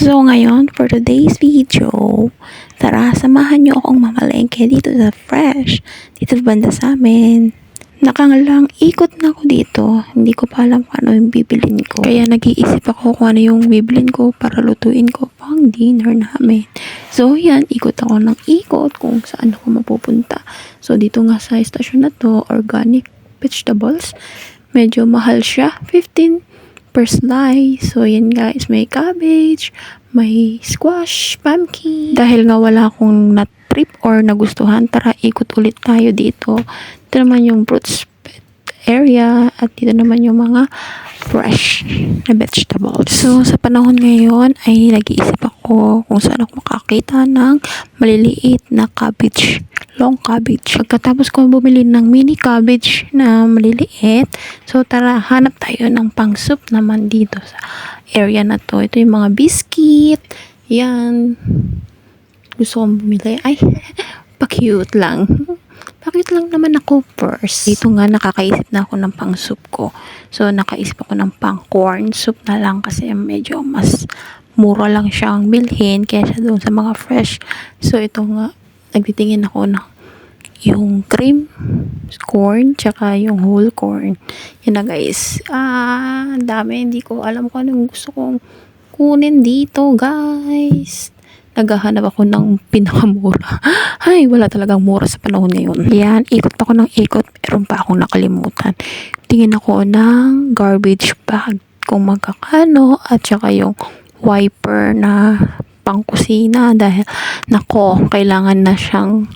So ngayon, for today's video, tara samahan niyo akong mamalengke dito sa Fresh, dito sa banda sa amin. Nakangalang ikot na ako dito, hindi ko pa alam kung ano yung bibilin ko. Kaya nag-iisip ako kung ano yung bibilin ko para lutuin ko pang dinner namin. So yan, ikot ako ng ikot kung saan ako mapupunta. So dito nga sa estasyon na to, organic vegetables. Medyo mahal siya, 15 per slice. So, yan guys, may cabbage, may squash, pumpkin. Dahil nga wala akong na-trip or nagustuhan, tara ikot ulit tayo dito. Ito naman yung fruits area at dito naman yung mga fresh na vegetables. So, sa panahon ngayon ay nag-iisip ako kung saan ako makakita ng maliliit na cabbage, long cabbage. Pagkatapos ko bumili ng mini cabbage na maliliit, so tara, hanap tayo ng pang soup naman dito sa area na to. Ito yung mga biscuit, yan. Gusto kong bumili. Ay, pa-cute lang. Bakit lang naman ako first? Dito nga nakakaisip na ako ng pang soup ko. So nakaisip ako ng pang corn soup na lang kasi medyo mas mura lang siyang bilhin kaysa doon sa mga fresh. So ito nga, nagtitingin ako ng yung cream corn tsaka yung whole corn. Yan na guys. Ah, dami. Hindi ko alam kung anong gusto kong kunin dito guys naghahanap ako ng pinakamura. Ay, wala talagang mura sa panahon ngayon. Yan, ikot ako ng ikot. Meron pa akong nakalimutan. Tingin ako ng garbage bag kung magkakano at saka yung wiper na pangkusina dahil nako, kailangan na siyang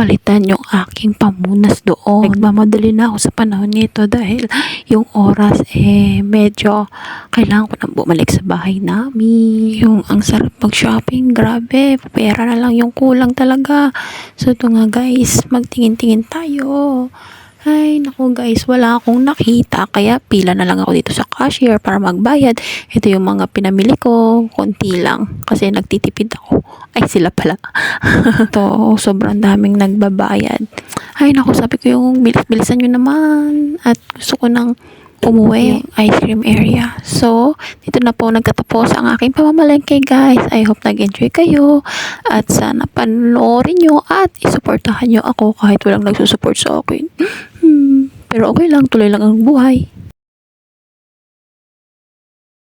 palitan yung aking pamunas doon. Nagmamadali na ako sa panahon nito dahil yung oras eh medyo kailangan ko nang bumalik sa bahay namin. Yung ang sarap mag-shopping, grabe, pera na lang yung kulang talaga. So ito nga guys, magtingin-tingin tayo. Ay, naku guys, wala akong nakita. Kaya pila na lang ako dito sa cashier para magbayad. Ito yung mga pinamili ko. Konti lang. Kasi nagtitipid ako. Ay, sila pala. to sobrang daming nagbabayad. Ay, naku, sabi ko yung bilis-bilisan nyo naman. At gusto ko nang umuwi yung ice cream area. So, dito na po nagtatapos ang aking pamamalengke guys. I hope nag-enjoy kayo at sana panoorin nyo at isuportahan nyo ako kahit walang nagsusupport sa akin. Pero okay lang, tuloy lang ang buhay.